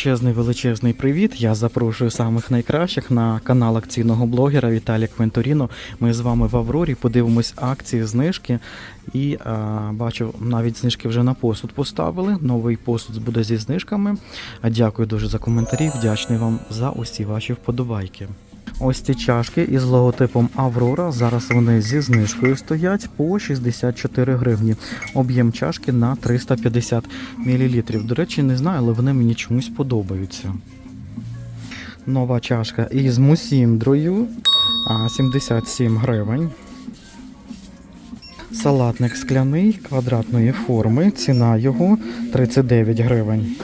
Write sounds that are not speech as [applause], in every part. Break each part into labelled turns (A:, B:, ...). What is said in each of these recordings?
A: Величезний величезний привіт. Я запрошую самих найкращих на канал акційного блогера Віталія Квенторіно. Ми з вами в Аврорі подивимось акції, знижки. І а, бачу, навіть знижки вже на посуд поставили. Новий посуд буде зі знижками. Дякую дуже за коментарі. Вдячний вам за усі ваші вподобайки. Ось ці чашки із логотипом Аврора. Зараз вони зі знижкою стоять по 64 гривні. Об'єм чашки на 350 мл. До речі, не знаю, але вони мені чомусь подобаються. Нова чашка із мусіндрою 77 гривень. Салатник скляний квадратної форми. Ціна його 39 гривень.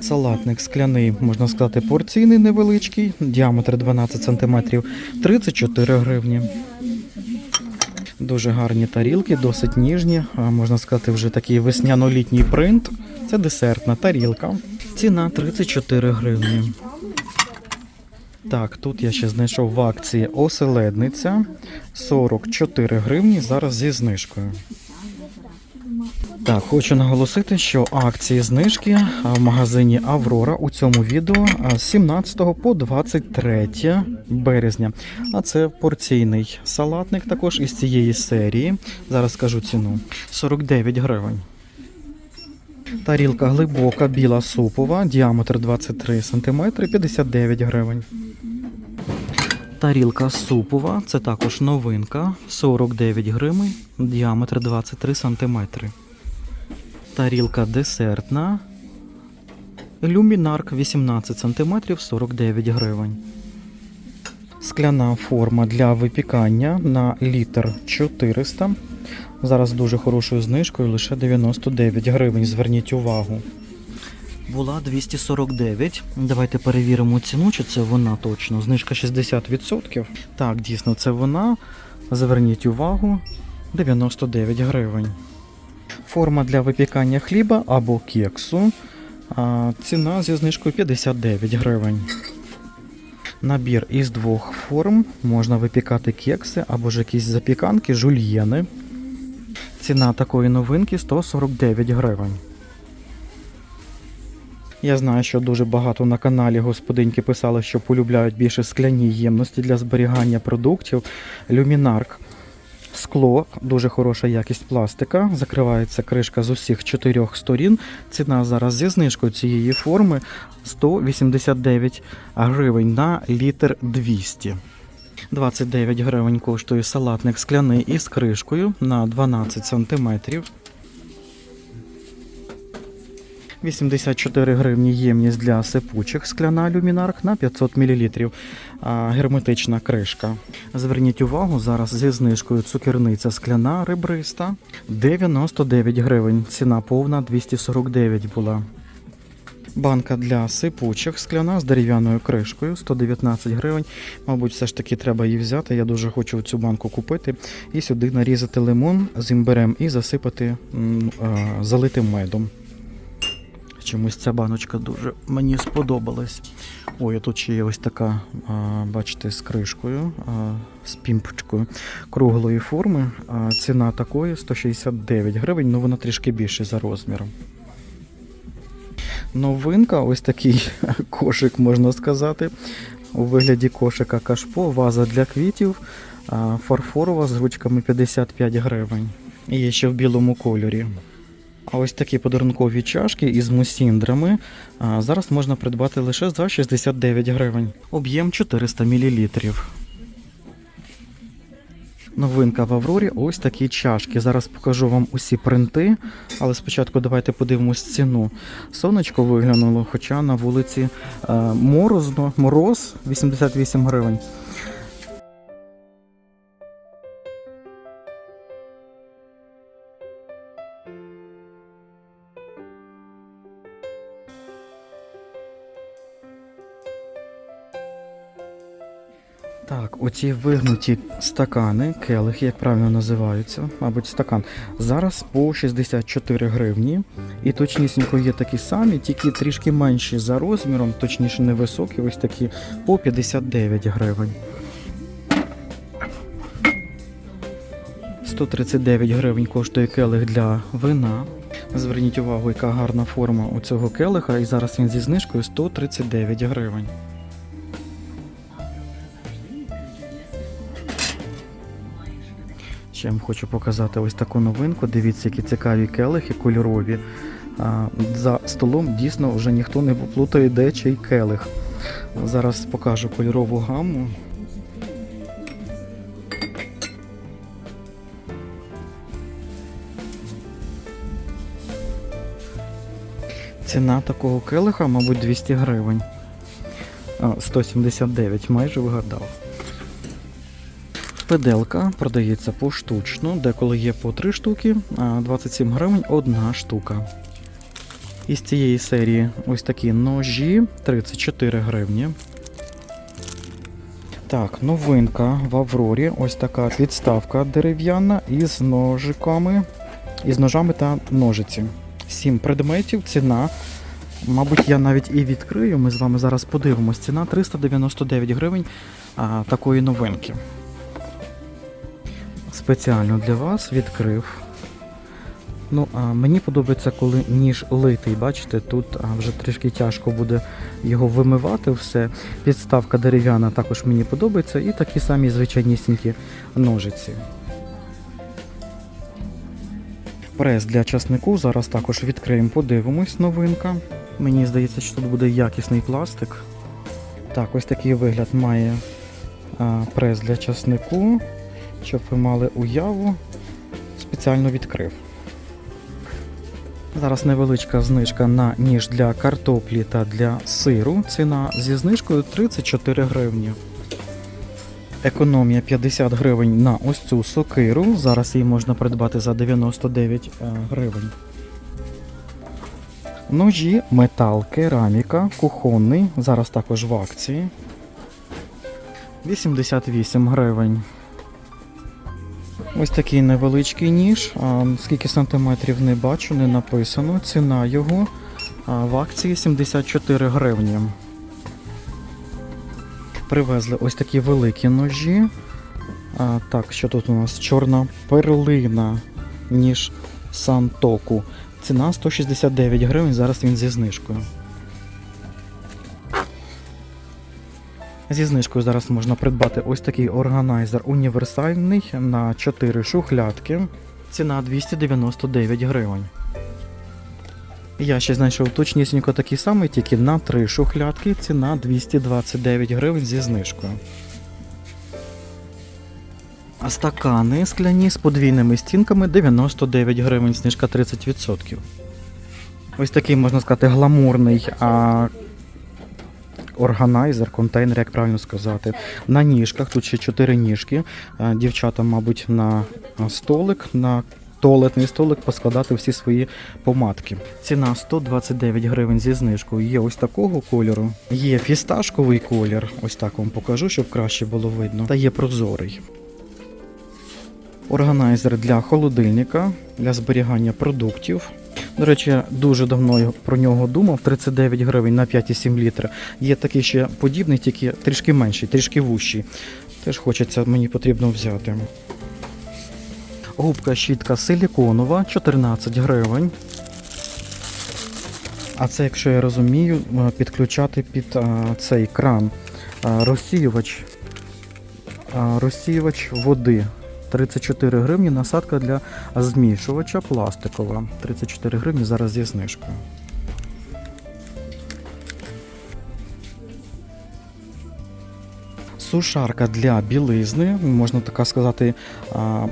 A: Салатник скляний, можна сказати, порційний невеличкий, діаметр 12 см, 34 гривні. Дуже гарні тарілки, досить ніжні. Можна сказати, вже такий весняно-літній принт. Це десертна тарілка. Ціна 34 гривні. Так, тут я ще знайшов в акції оселедниця 44 гривні. Зараз зі знижкою. Так, хочу наголосити, що акції знижки в магазині Аврора у цьому відео з 17 по 23 березня. А це порційний салатник також із цієї серії. Зараз скажу ціну: 49 гривень. Тарілка глибока, біла супова, діаметр 23 см, 59 гривень. Тарілка супова, це також новинка, 49 гривень, діаметр 23 см. Тарілка десертна. Люмінарк 18 см 49 гривень. Скляна форма для випікання на літр 400. Зараз дуже хорошою знижкою, лише 99 гривень. Зверніть увагу. Була 249. Давайте перевіримо ціну, чи це вона точно. Знижка 60%. Так, дійсно, це вона. Зверніть увагу. 99 гривень. Форма для випікання хліба або кексу. Ціна зі знижкою 59 гривень. Набір із двох форм. Можна випікати кекси або ж якісь запіканки, жульєни. Ціна такої новинки 149 гривень. Я знаю, що дуже багато на каналі господиньки писали, що полюбляють більше скляні ємності для зберігання продуктів. Люмінарк Скло, дуже хороша якість пластика. Закривається кришка з усіх чотирьох сторін. Ціна зараз зі знижкою цієї форми 189 гривень на літр 200. 29 гривень коштує салатник скляний із кришкою на 12 сантиметрів. 84 гривні ємність для сипучих скляна люмінарк на 500 мл. Герметична кришка. Зверніть увагу, зараз зі знижкою цукерниця скляна ребриста 99 гривень. Ціна повна 249 була. Банка для сипучих скляна з дерев'яною кришкою 119 гривень. Мабуть, все ж таки треба її взяти. Я дуже хочу цю банку купити. І сюди нарізати лимон з імбирем і засипати залитим медом. Чомусь ця баночка дуже мені сподобалась. Ой, а тут ще є ось така, бачите, з кришкою, з пімпочкою круглої форми. Ціна такої 169 гривень, ну вона трішки більше за розміром. Новинка, ось такий [laughs] кошик, можна сказати. У вигляді кошика кашпо, ваза для квітів, фарфорова з ручками 55 гривень. І ще в білому кольорі. Ось такі подарункові чашки із мусіндрами зараз можна придбати лише за 69 гривень. Об'єм 400 мл. Новинка в Аврорі ось такі чашки. Зараз покажу вам усі принти, але спочатку давайте подивимось ціну. Сонечко виглянуло, хоча на вулиці е, морозно, мороз 88 гривень. Так, оці вигнуті стакани, келихи, як правильно називаються, мабуть, стакан. Зараз по 64 гривні. І точнісінько є такі самі, тільки трішки менші за розміром, точніше невисокі, ось такі по 59 гривень. 139 гривень коштує келих для вина. Зверніть увагу, яка гарна форма у цього келиха, і зараз він зі знижкою 139 гривень. Ще хочу показати ось таку новинку. Дивіться, які цікаві келихи кольорові. За столом дійсно вже ніхто не поплутає, де чий келих. Зараз покажу кольорову гамму. Ціна такого келиха, мабуть, 200 гривень. 179, майже вгадав. Педелка продається поштучно, деколи є по 3 штуки, а 27 гривень одна штука. Із цієї серії ось такі ножі 34 гривні. Так, новинка в Аврорі. Ось така підставка дерев'яна із ножиками, із ножами та ножиці. Сім предметів, ціна. Мабуть, я навіть і відкрию. Ми з вами зараз подивимось. Ціна 399 гривень а, такої новинки. Спеціально для вас відкрив. Ну, а мені подобається, коли ніж литий. Бачите, тут вже трішки тяжко буде його вимивати все. Підставка дерев'яна також мені подобається. І такі самі звичайнісінькі ножиці. Прес для часнику зараз також відкриємо, подивимось, новинка. Мені здається, що тут буде якісний пластик. Так, ось такий вигляд має прес для часнику. Щоб ви мали уяву, спеціально відкрив. Зараз невеличка знижка на ніж для картоплі та для сиру. Ціна зі знижкою 34 гривні. Економія 50 гривень на ось цю сокиру. Зараз її можна придбати за 99 е, гривень. Ножі, метал, кераміка, кухонний. Зараз також в акції. 88 гривень. Ось такий невеличкий ніж. Скільки сантиметрів не бачу, не написано. Ціна його в акції 74 гривні. Привезли ось такі великі ножі. Так, що тут у нас? Чорна перлина, ніж Сантоку. Ціна 169 гривень, зараз він зі знижкою. Зі знижкою зараз можна придбати ось такий органайзер універсальний на 4 шухлядки. Ціна 299 гривень. Я ще знайшов точнісінько такий самий, тільки на 3 шухлядки. Ціна 229 гривень зі знижкою. Стакани скляні з подвійними стінками 99 гривень, знижка 30%. Ось такий, можна сказати, гламурний а, органайзер, контейнер, як правильно сказати. На ніжках, тут ще 4 ніжки. Е, Дівчата, мабуть, на столик, на туалетний столик поскладати всі свої помадки. Ціна 129 гривень зі знижкою. Є ось такого кольору. Є фісташковий колір, ось так вам покажу, щоб краще було видно. Та є прозорий. Органайзер для холодильника, для зберігання продуктів. До речі, дуже давно про нього думав. 39 гривень на 5,7 літра. Є такий ще подібний, тільки трішки менший, трішки вущий. Теж хочеться, мені потрібно взяти. Губка щітка силіконова, 14 гривень. А це, якщо я розумію, е, підключати під а, цей кран а, розсіювач, а, розсіювач води. 34 гривні насадка для змішувача пластикова. 34 гривні зараз зі знижкою. Сушарка для білизни, можна так сказати,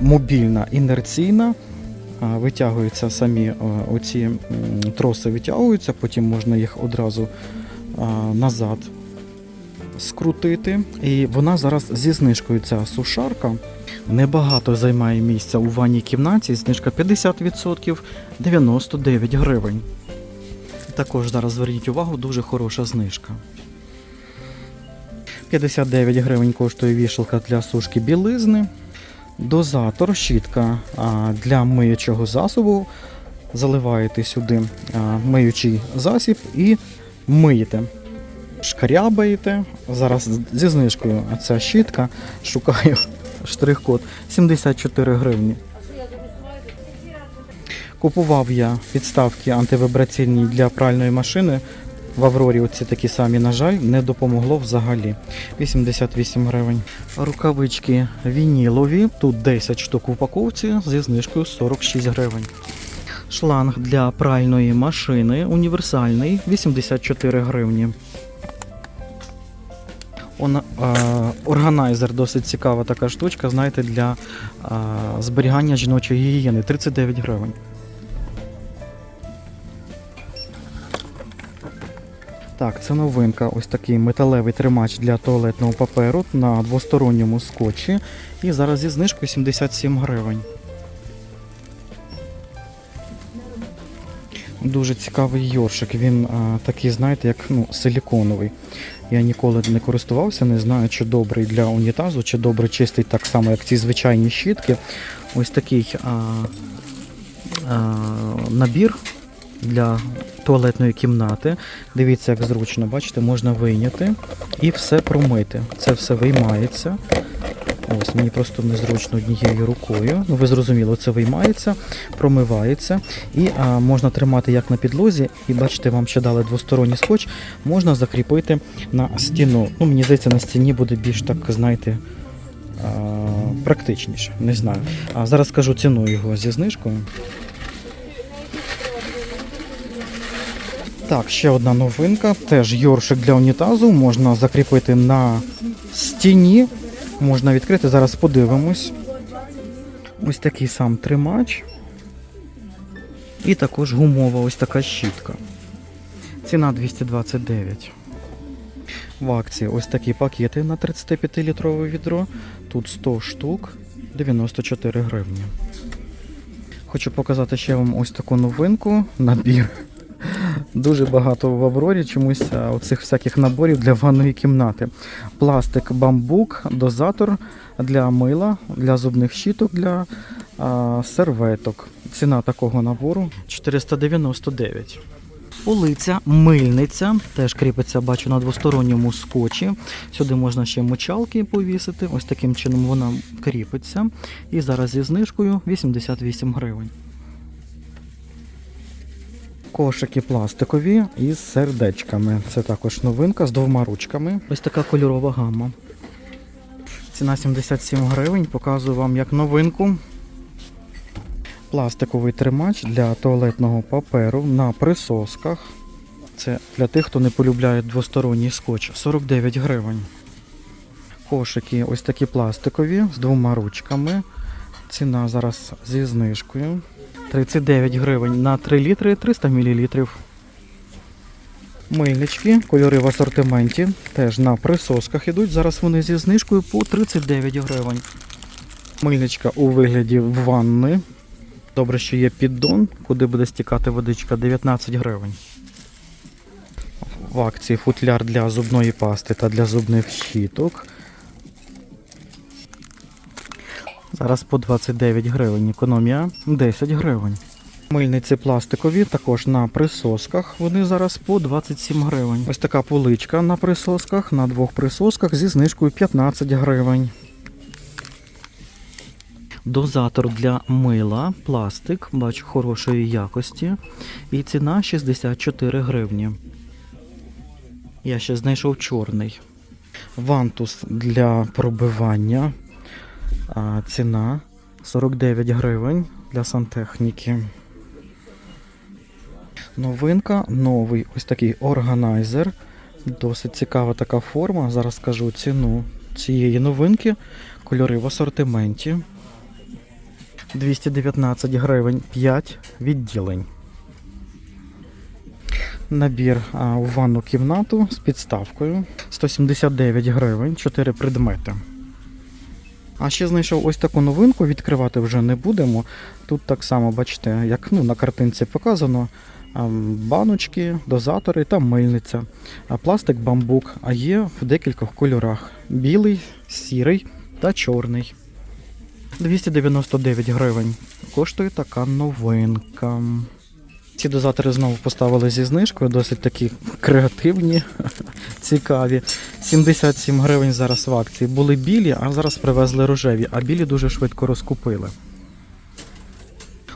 A: мобільна інерційна. Витягуються самі оці троси витягуються, потім можна їх одразу назад скрутити. І вона зараз зі знижкою ця сушарка. Небагато займає місця у ванній кімнаті. Знижка 50%, 99 гривень. Також зараз зверніть увагу, дуже хороша знижка. 59 гривень коштує вішалка для сушки білизни. Дозатор, щітка для миючого засобу. Заливаєте сюди миючий засіб і миєте. Шкрябаєте. Зараз зі знижкою ця щітка. Шукаю штрих-код 74 гривні. Купував я підставки антивібраційні для пральної машини. В Аврорі оці такі самі, на жаль, не допомогло взагалі. 88 гривень. Рукавички вінілові, тут 10 штук в упаковці зі знижкою 46 гривень. Шланг для пральної машини універсальний 84 гривні. Он, органайзер досить цікава така штучка, знаєте, для зберігання жіночої гігієни 39 гривень. Так, це новинка. Ось такий металевий тримач для туалетного паперу на двосторонньому скотчі. І зараз зі знижкою 77 гривень. Дуже цікавий йоршик. Він а, такий, знаєте, як ну, силіконовий. Я ніколи не користувався, не знаю, чи добрий для унітазу, чи добре чистить так само, як ці звичайні щітки. Ось такий а, а, набір для туалетної кімнати. Дивіться, як зручно, бачите, можна вийняти і все промити. Це все виймається. Ось мені просто незручно однією рукою. Ну, ви зрозуміли, це виймається, промивається. І а, можна тримати як на підлозі, і бачите, вам ще дали двосторонній скотч, можна закріпити на стіну. Ну, мені здається, на стіні буде більш так, знаєте, а, практичніше. Не знаю. А зараз скажу ціну його зі знижкою. Так, ще одна новинка. Теж йоршик для унітазу. Можна закріпити на стіні. Можна відкрити. Зараз подивимось. Ось такий сам тримач. І також гумова ось така щітка. Ціна 229. В акції ось такі пакети на 35-літрове відро. Тут 100 штук, 94 гривні. Хочу показати ще вам ось таку новинку. Набір. Дуже багато в Аврорі чомусь оцих всяких наборів для ванної кімнати. Пластик, бамбук, дозатор для мила, для зубних щіток, для а, серветок. Ціна такого набору 499. Полиця, мильниця, теж кріпиться, бачу, на двосторонньому скотчі. Сюди можна ще мочалки повісити. Ось таким чином вона кріпиться. І зараз зі знижкою 88 гривень. Кошики пластикові із сердечками. Це також новинка з двома ручками. Ось така кольорова гама. Ціна 77 гривень. Показую вам як новинку. Пластиковий тримач для туалетного паперу на присосках. Це для тих, хто не полюбляє двосторонній скотч. 49 гривень. Кошики ось такі пластикові з двома ручками. Ціна зараз зі знижкою. 39 гривень на 3 літри 300 мл. Мильнички, кольори в асортименті, теж на присосках ідуть. Зараз вони зі знижкою по 39 гривень. Мильничка у вигляді ванни. Добре, що є піддон, куди буде стікати водичка 19 гривень. В акції футляр для зубної пасти та для зубних щіток. Зараз по 29 гривень. Економія 10 гривень. Мильниці пластикові, також на присосках. Вони зараз по 27 гривень. Ось така поличка на присосках, на двох присосках зі знижкою 15 гривень. Дозатор для мила, пластик, бачу хорошої якості. І ціна 64 гривні. Я ще знайшов чорний. Вантус для пробивання. Ціна 49 гривень для сантехніки. Новинка, новий ось такий органайзер. Досить цікава така форма. Зараз скажу ціну цієї новинки. Кольори в асортименті. 219 гривень 5 відділень. Набір у ванну кімнату з підставкою 179 гривень, 4 предмети. А ще знайшов ось таку новинку, відкривати вже не будемо. Тут так само, бачите, як ну, на картинці показано, баночки, дозатори та мильниця. Пластик бамбук, а є в декількох кольорах: білий, сірий та чорний. 299 гривень. Коштує така новинка. Ці дозатори знову поставили зі знижкою, досить такі креативні, цікаві. 77 гривень зараз в акції. Були білі, а зараз привезли рожеві, а білі дуже швидко розкупили.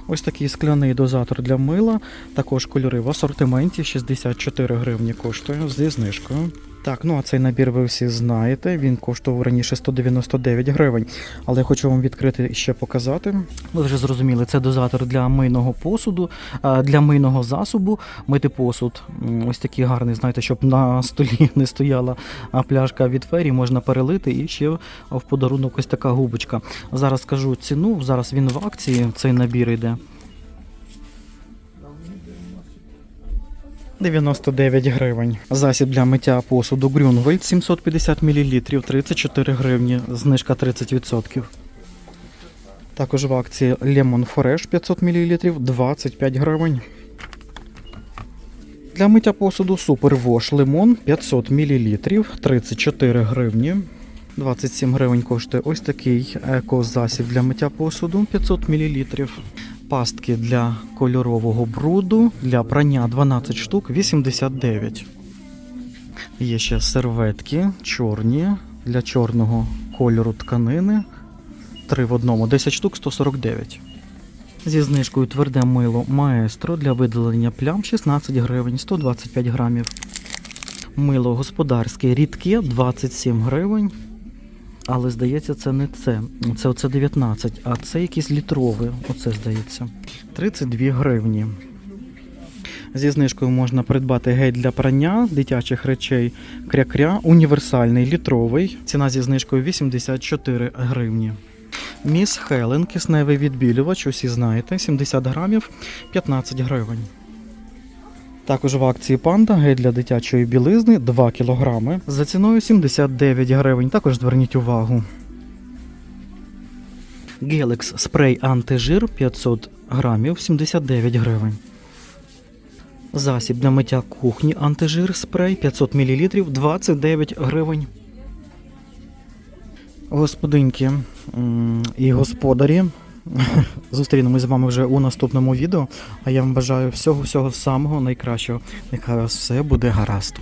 A: Ось такий скляний дозатор для мила. Також кольори в асортименті 64 гривні коштує зі знижкою. Так, ну а цей набір ви всі знаєте. Він коштував раніше 199 гривень. Але я хочу вам відкрити і ще показати. Ви вже зрозуміли, це дозатор для мийного посуду, для мийного засобу. Мити посуд. Ось такий гарний, знаєте, щоб на столі [laughs] не стояла пляшка від фері, можна перелити і ще в подарунок ось така губочка. Зараз скажу ціну. Зараз він в акції, цей набір йде. 99 гривень. Засіб для миття посуду Грюнвельд 750 мл 34 гривні, знижка 30%. Також в акції Lemon Fresh 500 мл 25 гривень. Для миття посуду Super Wash Lemon 500 мл 34 гривні. 27 гривень коштує ось такий еко-засіб для миття посуду 500 мл. Пастки для кольорового бруду для прання 12 штук 89. Є ще серветки чорні для чорного кольору тканини. 3 в одному, 10 штук 149. Зі знижкою тверде мило маестро для видалення плям 16 гривень 125 грамів. Мило господарське рідке 27 гривень. Але здається, це не це. Це оце 19, а це якийсь літровий. Оце здається. 32 гривні. Зі знижкою можна придбати гель для прання дитячих речей кря-кря, універсальний літровий. Ціна зі знижкою 84 гривні. Міс Хелен, кисневий відбілювач, усі знаєте, 70 грамів, 15 гривень. Також в акції панда гель для дитячої білизни 2 кг за ціною 79 гривень. Також зверніть увагу. Гелекс спрей антижир 500 грамів 79 гривень. Засіб для миття кухні антижир спрей 500 мл 29 гривень. Господинки і господарі. [laughs] Зустрінемось з вами вже у наступному відео. А я вам бажаю всього всього самого найкращого. Нехай вас все буде гаразд.